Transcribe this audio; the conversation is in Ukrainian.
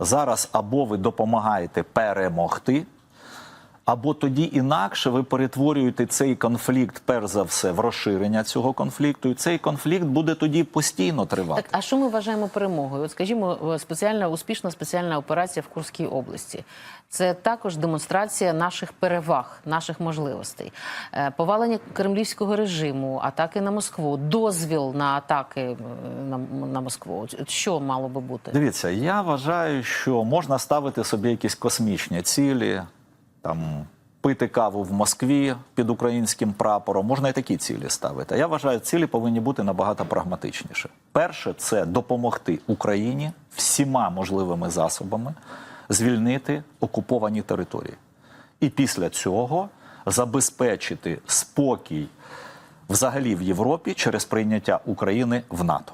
Зараз або ви допомагаєте перемогти, або тоді інакше ви перетворюєте цей конфлікт, перш за все, в розширення цього конфлікту, і цей конфлікт буде тоді постійно тривати. Так, а що ми вважаємо перемогою? От скажімо, е, спеціальна успішна спеціальна операція в Курській області. Це також демонстрація наших переваг, наших можливостей, Е, повалення кремлівського режиму, атаки на Москву, дозвіл на атаки е, на, на Москву. Що мало би бути? Дивіться, я вважаю, що можна ставити собі якісь космічні цілі, там пити каву в Москві під українським прапором. Можна і такі цілі ставити. А я вважаю, цілі повинні бути набагато прагматичніше. Перше це допомогти Україні всіма можливими засобами звільнити окуповані території. І після цього забезпечити спокій взагалі в Європі через прийняття України в НАТО.